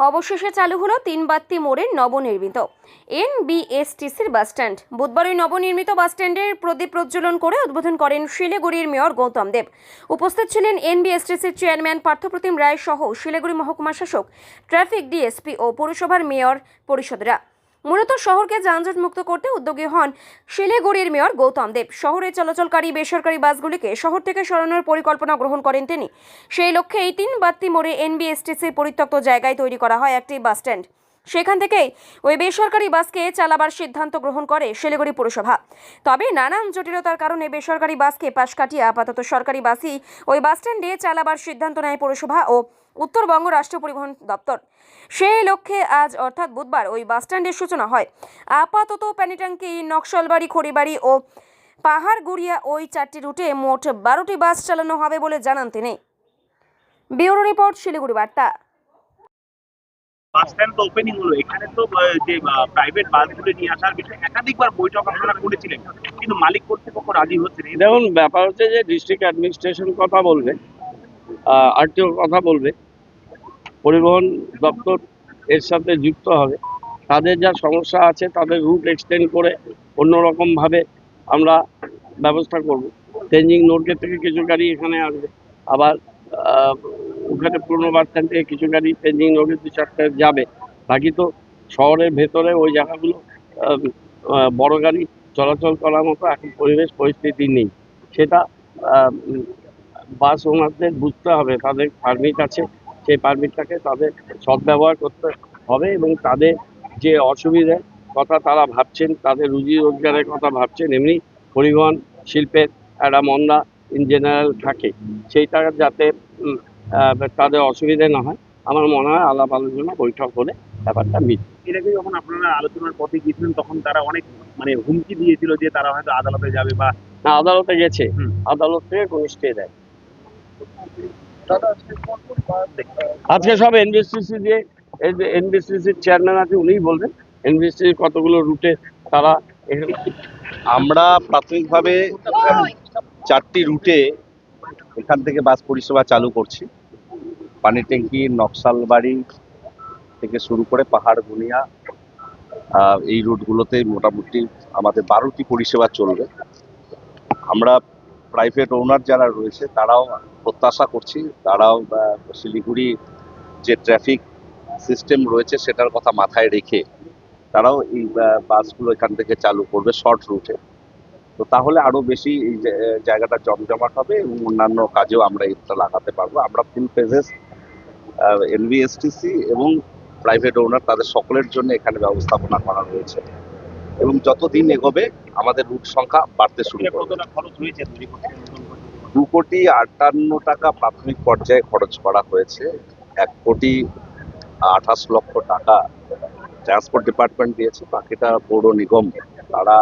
অবশেষে চালু হলো তিন বাত্তি মোড়ের নবনির্মিত এনবিএসটিসির বাসস্ট্যান্ড বুধবার ওই নবনির্মিত বাসস্ট্যান্ডের প্রদীপ প্রজ্বলন করে উদ্বোধন করেন শিলিগুড়ির মেয়র গৌতম দেব। উপস্থিত ছিলেন এনবিএসটিসির চেয়ারম্যান পার্থপ্রতিম রায় সহ শিলিগুড়ি মহকুমা শাসক, ট্রাফিক ডিএসপি ও পৌরসভার মেয়র পরিষদরা। মূলত শহরকে যানজট মুক্ত করতে উদ্যোগী হন শিলিগুড়ির মেয়র গৌতম দেব। শহরে চলাচলকারী বেসরকারি বাসগুলিকে শহর থেকে সরানোর পরিকল্পনা গ্রহণ করেন তিনি। সেই লক্ষ্যে এই তিন বাত্তি মোড়ে এনবিএসটিসির পরিত্যক্ত জায়গায় তৈরি করা হয় একটি বাস স্ট্যান্ড। সেখান থেকেই ওই বেসরকারি বাসকে চালাবার সিদ্ধান্ত গ্রহণ করে শিলিগুড়ি পুরসভা। তবে নানান জটিলতার কারণে বেসরকারি বাসকে পাশ কাটিয়ে আপাতত সরকারি বাসই ওই বাস স্ট্যান্ডে চালাবার সিদ্ধান্ত নেয় পৌরসভা ও উত্তরবঙ্গ রাষ্ট্র পরিবহন দপ্তর। সেই লক্ষ্যে আজ অর্থাৎ বুধবার ওই বাস স্ট্যান্ডের সূচনা হয়। আপাতত প্যানিটাঙ্কি নকশালবাড়ি খড়িবাড়ি ও পাহাড়গুড়িয়া ওই চারটি রুটে মোট বারোটি বাস চালানো হবে বলে জানান তিনি। ব্যুরো রিপোর্ট শিলিগুড়ি বার্তা। বাস স্ট্যান্ড তো ওপেনিং হলো। এখানে তো যে প্রাইভেট বাসগুলো নিয়ে আসার বিষয়ে একাধিকবার বৈঠক আপনারা করেছিলেন। কিন্তু মালিক কর্তৃপক্ষ রাজি হচ্ছে না। দেখুন ব্যাপার হচ্ছে যে ডিস্ট্রিক্ট অ্যাডমিনিস্ট্রেশন কথা বলবে আরটিও কথা বলবে। পরিবহন দপ্তর এর সাথে যুক্ত হবে। তাদের যা সমস্যা আছে তাদের রুট এক্সটেন্ড করে অন্যরকমভাবে আমরা ব্যবস্থা করব। তেঞ্জিং নোরগেট থেকে কিছু গাড়ি এখানে আসবে। আবার ওখানে পুরনো বাস স্ট্যান্ড থেকে কিছু গাড়ি তেঞ্জিং নোরগেট দু চারটে যাবে। বাকি তো শহরের ভেতরে ওই জায়গাগুলো বড় গাড়ি চলাচল করার মতো এখন পরিবেশ, পরিস্থিতি নেই। সেটা বাস ওনারদের বুঝতে হবে, তাদের পারমিট আছে। সেই পারমিটটাকে তাদের সদ্ব্যবহার করতে হবে এবং তাদের যে অসুবিধে কথা তারা ভাবছেন তাদের রুজি রোজগারের কথা ভাবছেন এমনি পরিবহন শিল্পের একটা মন্দা ইন জেনারেল থাকে। সেইটা যাতে তাদের অসুবিধে না হয়। আমার মনে হয় আলাপ আলোচনা বৈঠক হলে ব্যাপারটা মিট। এর আগে যখন আপনারা আলোচনার পথে গিয়েছিলেন তখন তারা অনেক মানে হুমকি দিয়েছিল যে তারা হয়তো আদালতে যাবে বা না আদালতে গেছে। আদালত থেকে কোনো স্টে দেয় আজকে সব এনবিএসটিসি দিয়ে এনবিএসটিসির চেয়ারম্যান আছে উনিই বলবেন। এনবিএসটিসি কতগুলো রুটে তারা আমরা প্রাথমিকভাবে চারটি রুটে এখান থেকে বাস পরিষেবা চালু করছি। পানি ট্যাঙ্কি নকশালবাড়ি থেকে শুরু করে পাহাড় গুনিয়া এই রুটগুলোতে মোটামুটি আমাদের বারোটি পরিষেবা চলবে। আমরা প্রাইভেট ওনার যারা রয়েছে, তারাও প্রত্যাশা করছি, তারাও শিলিগুড়ি যে ট্রাফিক সিস্টেম রয়েছে, সেটার কথা মাথায় রেখে তারাও এই বাসগুলো এখান থেকে চালু করবে শর্ট রুটে তো তাহলে আরও বেশি এই জায়গাটা জমজমাট হবে এবং অন্যান্য কাজেও আমরা এটা লাগাতে পারব। আমরা ফুল ফেজেস এনভিএসটিসি এবং প্রাইভেট ওনার তাদের সকলের জন্য এখানে ব্যবস্থাপনা করা রয়েছে। এবং যত দিন এগোবে আমাদের রুট সংখ্যা বাড়তে শুরু করবে? দু কোটি আটান্ন টাকা প্রাথমিক পর্যায়ে খরচ করা হয়েছে। এক কোটি আঠাশ লক্ষ টাকা ট্রান্সপোর্ট ডিপার্টমেন্ট দিয়েছে। বাকিটা পৌর নিগম তারা